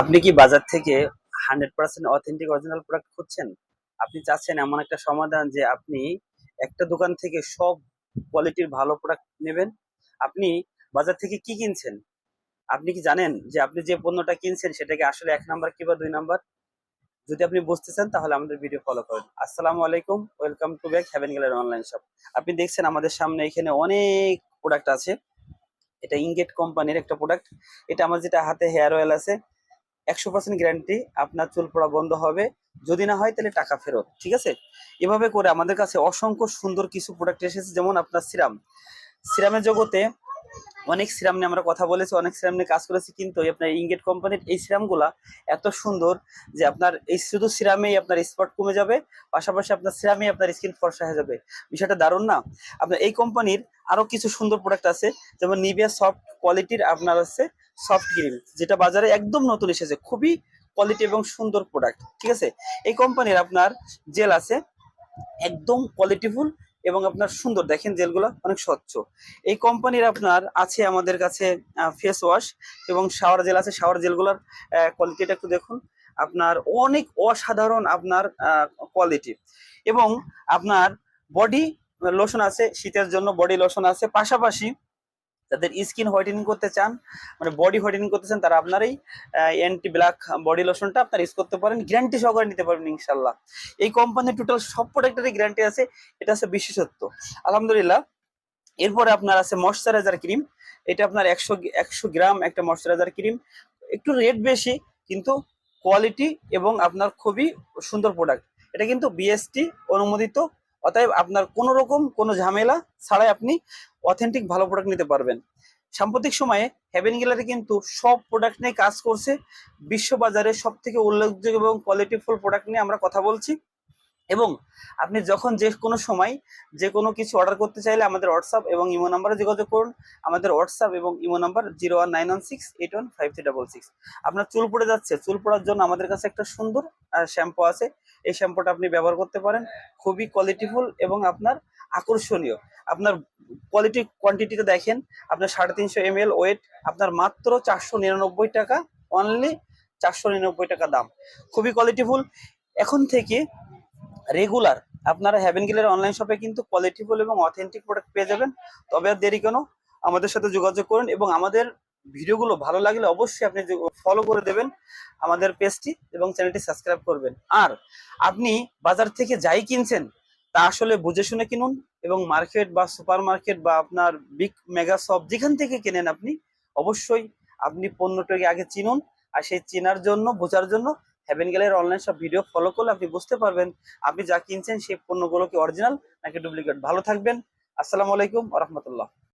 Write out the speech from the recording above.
আপনি কি বাজার থেকে hundred percent authentic original product খুঁজছেন? আপনি চাচ্ছেন এমন একটা সমাধান যে আপনি একটা দোকান থেকে সব কোয়ালিটির ভালো প্রোডাক্ট নেবেন? আপনি বাজার থেকে কি কিনছেন? আপনি কি জানেন যে আপনি যে পণ্যটা কিনছেন সেটাকে আসলে এক নাম্বার কিংবা দুই নাম্বার? যদি আপনি বুঝতে চান তাহলে আমাদের ভিডিও ফলো করেন। আসসালামু আলাইকুম welcome to back haven gallery online shop আপনি দেখছেন আমাদের সামনে এখানে অনেক প্রোডাক্ট আছে। এটা ইনগেট কোম্পানির একটা প্রোডাক্ট এটা আমার যেটা হাতে হেয়ার অয়েল আছে। একশো পার্সেন্ট গ্যারান্টি আপনার চুল পড়া বন্ধ হবে। যদি না হয় তাহলে টাকা ফেরত, ঠিক আছে? এভাবে করে আমাদের কাছে অসংখ্য সুন্দর কিছু প্রোডাক্ট এসেছে, যেমন আপনার সিরাম। সিরামের জগতে অনেক সিরাম নিয়ে আমরা কথা বলেছি, অনেক সিরাম নিয়ে কাজ করেছি, কিন্তু আপনার ইনগেট কোম্পানির এই সিরামগুলা এত সুন্দর যে আপনার এই শুধু সিরামেই আপনার স্পট কমে যাবে, পাশাপাশি আপনার সিরামেই আপনার স্কিন ফর্সা হয়ে যাবে। বিষয়টা দারুণ না? আপনার এই কোম্পানির আরও কিছু সুন্দর প্রোডাক্ট আছে, যেমন নিভিয়া সফট কোয়ালিটির আপনার আছে সফট ক্রিম যেটা বাজারে একদম নতুন এসেছে, খুবই কোয়ালিটি এবং সুন্দর প্রোডাক্ট ঠিক আছে? এই কোম্পানির আপনার জেল আছে, একদম কোয়ালিটিফুল এবং আপনার সুন্দর, দেখেন জেলগুলো অনেক স্বচ্ছ। এই কোম্পানির আপনার আছে আমাদের কাছে ফেস ওয়াশ এবং শাওয়ার জেল আছে শাওয়ার জেলগুলোর কোয়ালিটিটা একটু দেখুন। আপনার অনেক অসাধারণ আপনার কোয়ালিটি এবং আপনার বডি লোশন আছে, শীতের জন্য বডি লোশন আছে, পাশাপাশি যাদের স্কিন হোয়াইটেনিং করতে চান মানে বডি হোয়াইটেনিং করতে চান, তারা আপনার এই অ্যান্টি ব্ল্যাক বডি লোশনটা আপনার ইউজ করতে পারেন গ্যারান্টি সহকারে নিতে পারবেন ইনশাল্লাহ এই কোম্পানির টোটাল সব প্রোডাক্টেরই গ্যারান্টি আছে, এটা আছে বিশেষত্ব। আলহামদুলিল্লাহ, এরপরে আপনার আছে ময়শ্চারাইজার ক্রিম এটা আপনার একশো একশো গ্রাম একটা ময়শ্চারাইজার ক্রিম একটু রেট বেশি, কিন্তু কোয়ালিটি এবং আপনার খুবই সুন্দর প্রোডাক্ট এটা কিন্তু বিএসটি অনুমোদিত অতএব আপনার কোনো রকম কোনো ঝামেলা ছাড়াই আপনি অথেন্টিক ভালো প্রোডাক্ট নিতে পারবেন। সাম্প্রতিক সময়ে হ্যাভেন গ্যালারি কিন্তু সব প্রোডাক্ট নিয়ে কাজ করছে। বিশ্ববাজারে সব থেকে উল্লেখযোগ্য এবং কোয়ালিটিফুল প্রোডাক্ট নিয়ে আমরা কথা বলছি। এবং আপনি যখন যে কোনো সময় যে কোনো কিছু অর্ডার করতে চাইলে আমাদের হোয়াটসঅ্যাপ এবং ইমো নাম্বারে যোগাযোগ করুন। আমাদের হোয়াটসঅ্যাপ এবং imo number zero one nine one six eight one five three double six আপনার চুল পড়ে যাচ্ছে, চুল পড়ার জন্য আমাদের কাছে একটা সুন্দর শ্যাম্পু আছে। এই শ্যাম্পুটা আপনি ব্যবহার করতে পারেন। খুবই কোয়ালিটিফুল এবং আপনার আকর্ষণীয়। আপনার কোয়ালিটি কোয়ান্টিটিটা দেখেন। আপনার সাড়ে তিনশো এম এল ওয়েট আপনার মাত্র চারশো নিরানব্বই টাকা। অনলি চারশো নিরানব্বই টাকা দাম। খুবই কোয়ালিটিফুল এখন থেকে রেগুলার আপনারা হ্যাভেন গিলের অনলাইন শপে কিন্তু কোয়ালিটিফুল এবং অথেন্টিক প্রোডাক্ট পেয়ে যাবেন। তবে আর দেরি কেন? আমাদের সাথে যোগাযোগ করুন এবং আমাদের ভিডিওগুলো ভালো লাগলে অবশ্যই আপনি ফলো করে দেবেন আমাদের পেজটি এবং চ্যানেলটি সাবস্ক্রাইব করবেন। আর আপনি বাজার থেকে যাই কিনছেন, তা আসলে বুঝে শুনে কিনুন এবং মার্কেট বা সুপার মার্কেট বা আপনার বিগ মেগা শপ যেখান থেকে কেনেন আপনি, অবশ্যই আপনি পণ্যটাকে আগে চিনুন আর সেই চেনার জন্য, বোঝার জন্য হ্যাভেন গ্যালারির অনলাইন সব ভিডিও ফলো করলে আপনি বুঝতে পারবেন আপনি যা কিনছেন সেই পণ্যগুলো কি অরিজিনাল নাকি ডুপ্লিকেট ভালো থাকবেন। আসসালামু আলাইকুম রহমতুল্লাহ।